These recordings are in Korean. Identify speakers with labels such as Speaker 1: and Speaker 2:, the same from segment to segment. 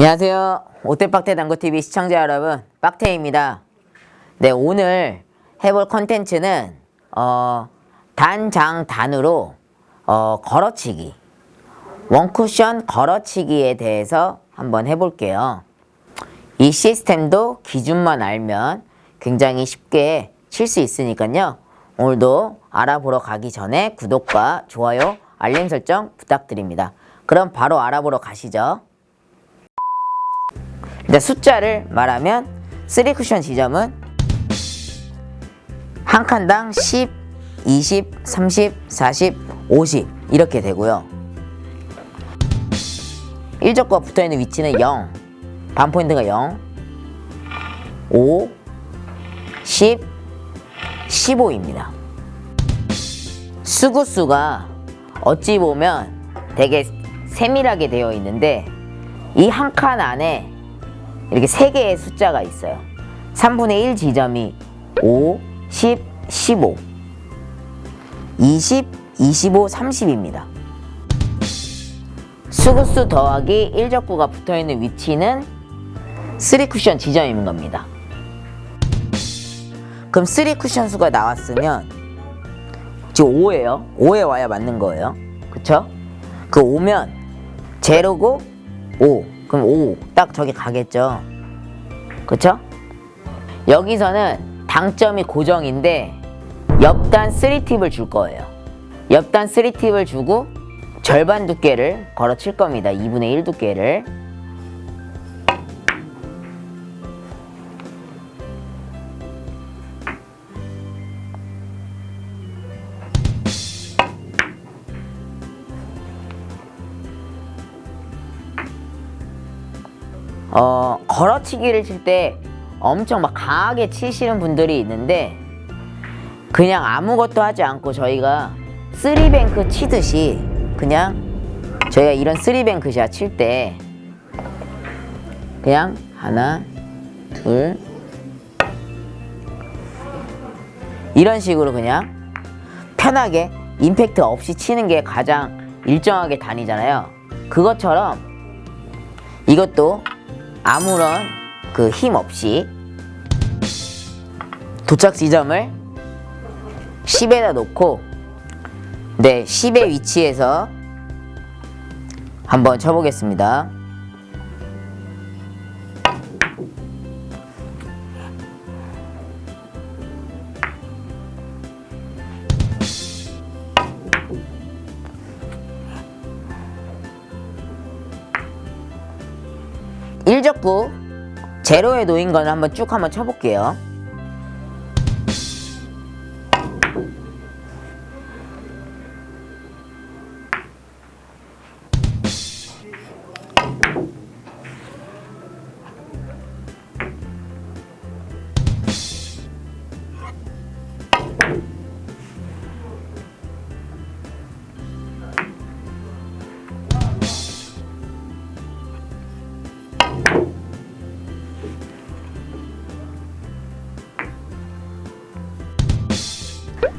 Speaker 1: 안녕하세요. 오태빡태 당구TV 시청자 여러분, 빡태입니다. 네, 오늘 해볼 컨텐츠는, 어, 단장 단으로, 어, 걸어치기. 원쿠션 걸어치기에 대해서 한번 해볼게요. 이 시스템도 기준만 알면 굉장히 쉽게 칠 수 있으니까요. 오늘도 알아보러 가기 전에 구독과 좋아요, 알림 설정 부탁드립니다. 그럼 바로 알아보러 가시죠. 일단 숫자를 말하면 3 쿠션 지점은 한 칸당 10, 20, 30, 40, 50 이렇게 되고요. 1적과 붙어 있는 위치는 0, 반 포인트가 0, 5, 10, 15입니다. 수구수가 어찌 보면 되게 세밀하게 되어 있는데 이 한 칸 안에 이렇게 세 개의 숫자가 있어요. 3분의 1 지점이 5, 10, 15, 20, 25, 30입니다. 수구수 더하기 1적구가 붙어 있는 위치는 3쿠션 지점인 겁니다. 그럼 3쿠션 수가 나왔으면 지금 5예요. 5에 와야 맞는 거예요. 그쵸? 그 5면 제로고 5. 그럼 5. 딱 저기 가겠죠. 그쵸? 여기서는 당점이 고정인데 옆단 3팁을 줄 거예요. 옆단 3팁을 주고 절반 두께를 걸어 칠 겁니다. 2분의 1 두께를. 어, 걸어치기를 칠 때 엄청 막 강하게 치시는 분들이 있는데 그냥 아무것도 하지 않고 저희가 쓰리뱅크 치듯이 그냥 저희가 이런 쓰리뱅크 샷 칠 때 그냥 하나 둘 이런 식으로 그냥 편하게 임팩트 없이 치는 게 가장 일정하게 다니잖아요. 그것처럼 이것도 아무런 그 힘 없이 도착 지점을 10에다 놓고 네 10의 위치에서 한번 쳐보겠습니다. 일적구 제로에 놓인 거는 한번 쭉 한번 쳐볼게요.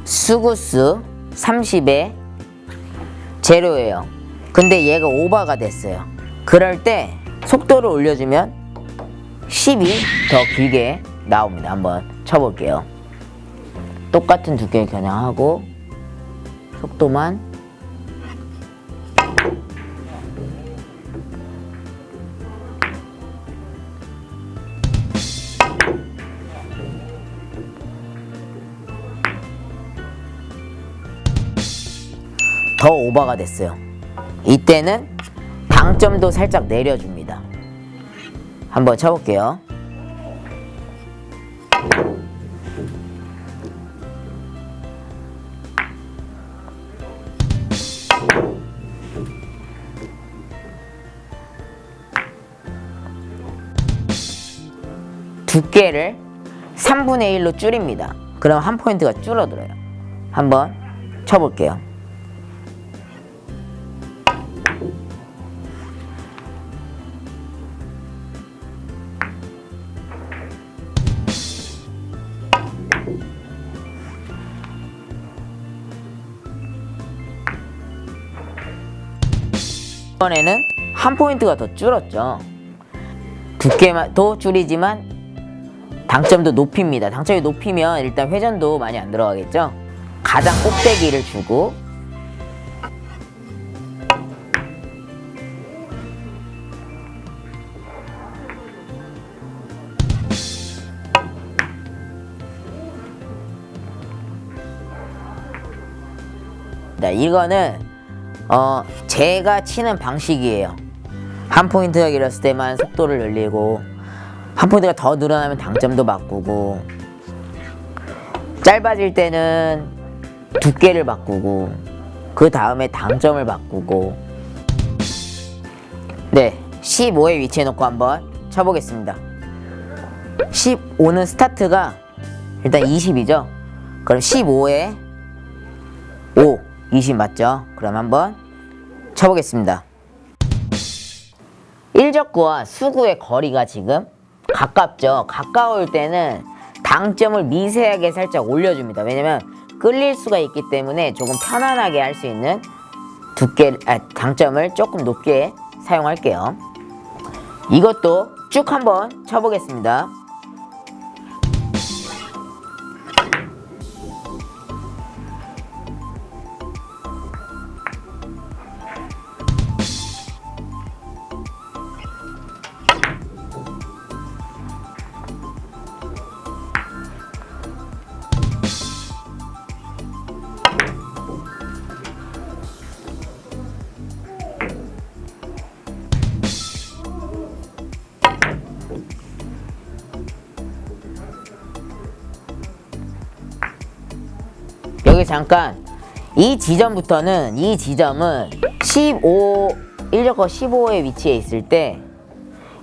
Speaker 1: 수구수 30에 제로예요. 근데 얘가 오버가 됐어요. 그럴 때 속도를 올려주면 10이 더 길게 나옵니다. 한번 쳐볼게요. 똑같은 두께 겨냥하고 속도만 더 오버가 됐어요. 이때는 방점도 살짝 내려줍니다. 한번 쳐볼게요. 두께를 3분의 1로 줄입니다. 그럼 한 포인트가 줄어들어요. 한번 쳐볼게요. 이번에는 한 포인트가 더 줄었죠. 두께도 줄이지만 당점도 높입니다. 당점이 높이면 일단 회전도 많이 안 들어가겠죠? 가장 꼭대기를 주고 네, 이거는 어 제가 치는 방식이에요. 한 포인트가 길었을 때만 속도를 늘리고 한 포인트가 더 늘어나면 당점도 바꾸고 짧아질 때는 두께를 바꾸고 그 다음에 당점을 바꾸고. 네 15에 위치해 놓고 한번 쳐보겠습니다. 15는 스타트가 일단 20이죠? 그럼 15에 5 20 맞죠 그럼 한번 쳐보겠습니다 1적구와 수구의 거리가 지금 가깝죠. 가까울 때는 당점을 미세하게 살짝 올려줍니다. 왜냐면 끌릴 수가 있기 때문에 조금 편안하게 할 수 있는 두께, 아, 당점을 조금 높게 사용할게요. 이것도 쭉 한번 쳐보겠습니다. 여기 잠깐 이 지점부터는 이 지점은 15 1적거 15에 위치해 있을 때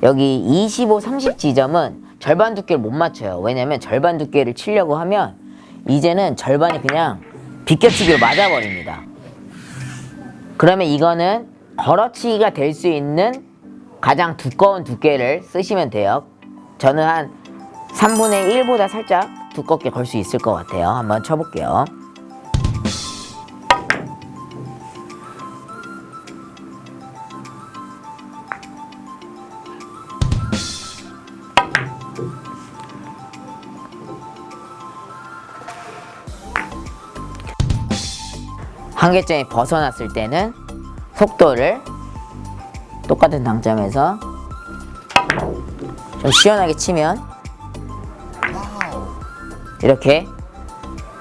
Speaker 1: 여기 25, 30 지점은 절반 두께를 못 맞춰요. 왜냐면 절반 두께를 치려고 하면 이제는 절반이 그냥 비껴치기로 맞아버립니다. 그러면 이거는 걸어치기가 될 수 있는 가장 두꺼운 두께를 쓰시면 돼요. 저는 한 3분의 1보다 살짝 두껍게 걸 수 있을 것 같아요. 한번 쳐볼게요. 한계점이 벗어났을 때는 속도를 똑같은 당점에서 좀 시원하게 치면 이렇게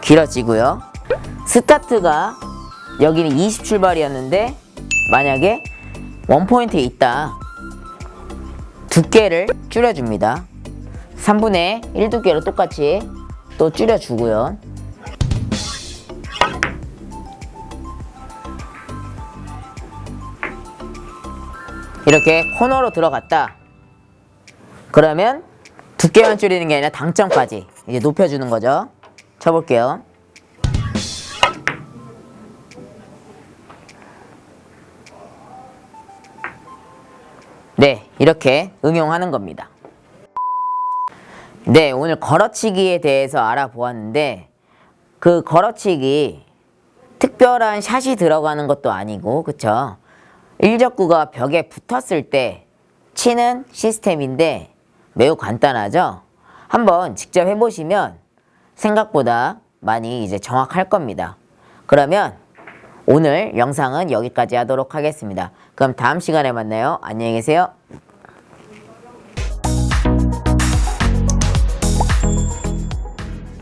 Speaker 1: 길어지고요. 스타트가 여기는 20 출발이었는데 만약에 원포인트에 있다. 두께를 줄여줍니다. 3분의 1 두께로 똑같이 또 줄여주고요. 이렇게 코너로 들어갔다. 그러면 두께만 줄이는 게 아니라 당점까지 이제 높여주는 거죠. 쳐볼게요. 네, 이렇게 응용하는 겁니다. 네, 오늘 걸어치기에 대해서 알아보았는데 그 걸어치기 특별한 샷이 들어가는 것도 아니고 그쵸? 일적구가 벽에 붙었을 때 치는 시스템인데 매우 간단하죠? 한번 직접 해보시면 생각보다 많이 이제 정확할 겁니다. 그러면 오늘 영상은 여기까지 하도록 하겠습니다. 그럼 다음 시간에 만나요. 안녕히 계세요.